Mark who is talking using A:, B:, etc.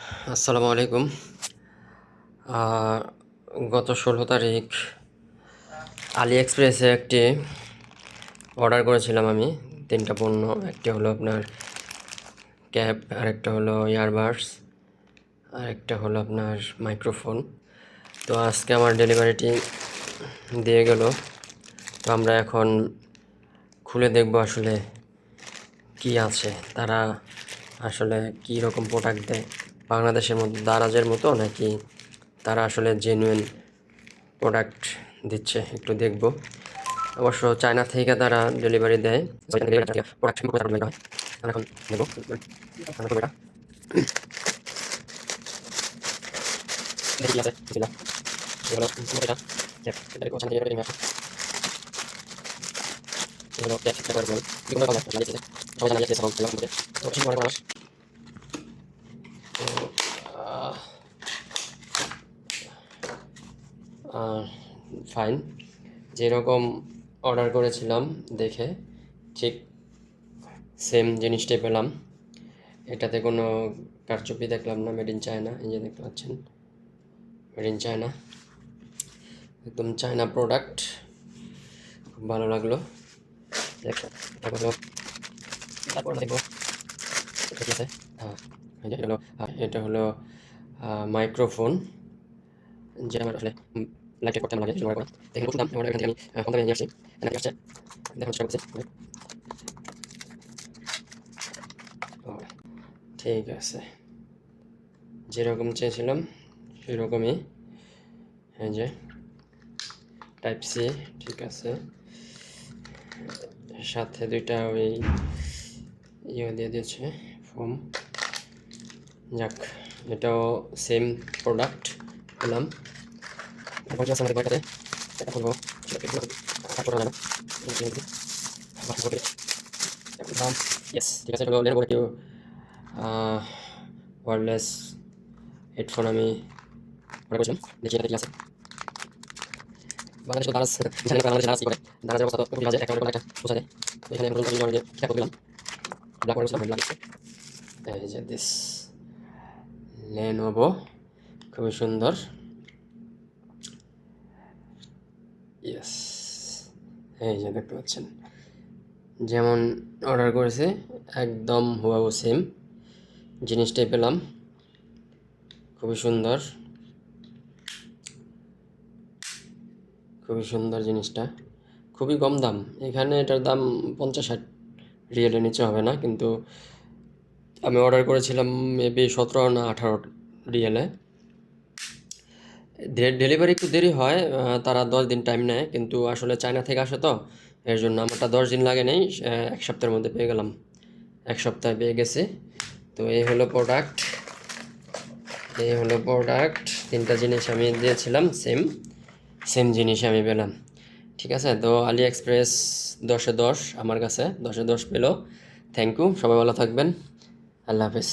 A: আসসালামু আলাইকুম। গত ষোলো তারিখ আলি এক্সপ্রেসে একটি অর্ডার করেছিলাম আমি। তিনটা পণ্য, একটি হলো আপনার ক্যাব, আরেকটা হলো ইয়ারবাডস আরেকটা হলো আপনার মাইক্রোফোন। তো আজকে আমার ডেলিভারিটি দিয়ে গেল। তো আমরা এখন খুলে দেখব আসলে কি আছে, তারা আসলে কি রকম প্রোডাক্ট দেয়। বাংলাদেশের মতো দারাজের মতো নাকি তারা আসলে জেনুইন প্রোডাক্ট দিচ্ছে? একটু দেখব। অবশ্য চায়না থেকে তারা ডেলিভারি দেয়। প্রোডাক্ট করব এটা। দেখি কি আছে বিসমিল্লাহ। এই হলো এটা। Cap, এটা দেখো, ওখান থেকে এটা নিয়ে আসো। এই হলো cap, এটা করে দিলাম। এগুলো ভালো, লাগিয়েছে। সবাই জানা লাগিয়েছে, সবাই খেলাম বলে। তো, বেশি মনে করো না। তো, আহ, ফাইন। যেরকম অর্ডার করেছিলাম দেখে ঠিক সেম জিনিসটাই পেলাম। এটাতে কোনো কারচুপি দেখলাম না মেড ইন চায়না এই যে দেখতে পাচ্ছেন। মেড ইন চায়না একদম চায়না প্রোডাক্ট খুব ভালো লাগল। তারপর দেখব। হ্যাঁ এটা হলো হ্যাঁ, এটা হলো মাইক্রোফোন যে আমার লাইট করতে আমার লাগে জোগাড় করা দেখেন দাম আমার এখান থেকে আমি কম দামে নিয়ে আসছি এখানে আসছে দেখুন চেষ্টা করছি ঠিক আছে। যেরকম চেয়েছিলাম, সেরকমই। এই যে টাইপ সি ঠিক আছে। সাথে দুইটা ওই ইয়ে দিয়ে দিয়েছে ফোম যাক, এটাও সেম প্রোডাক্ট পেলাম ওয়ারলেস হেডফোন আমি অর্ডার করেছিলাম, দেখি এটা কি আছে। বাংলাদেশ দারাজ জানি বাংলাদেশ করে? দারাজের অবস্থা তো খুবই বাজে একটা একটা যায় এখানে করলাম। ব্ল্যাক করেছিলাম লাগছে এই যে দিস লেনোভো খুবই সুন্দর ইয়েস এই যে দেখতে পাচ্ছেন। যেমন অর্ডার করেছে, একদম হুয়াবু সেম জিনিসটাই পেলাম। খুবই সুন্দর। খুবই সুন্দর জিনিসটা। খুবই কম দাম। এখানে এটার দাম পঞ্চাশ ষাট রিয়েলের নিচে হবে না, কিন্তু আমি অর্ডার করেছিলাম মেবি সতেরো না আঠারো রিয়েলে। ডেলিভারি একটু দেরি হয় তারা দশ দিন টাইম নেয়, কিন্তু আসলে চায়না থেকে আসে তো, এর জন্য আমারটা দশ দিন লাগে নেই এক সপ্তাহের মধ্যে পেয়ে গেলাম। এক সপ্তাহে পেয়ে গেছি। তো এই হলো প্রোডাক্ট এই হলো প্রোডাক্ট তিনটা জিনিস আমি দিয়েছিলাম সেম সেম জিনিস আমি পেলাম। ঠিক আছে? তো আলি এক্সপ্রেস দশে দশ আমার কাছে, দশে দশ পেল। থ্যাংক ইউ সবাই ভালো থাকবেন। আল্লাহ হাফেজ।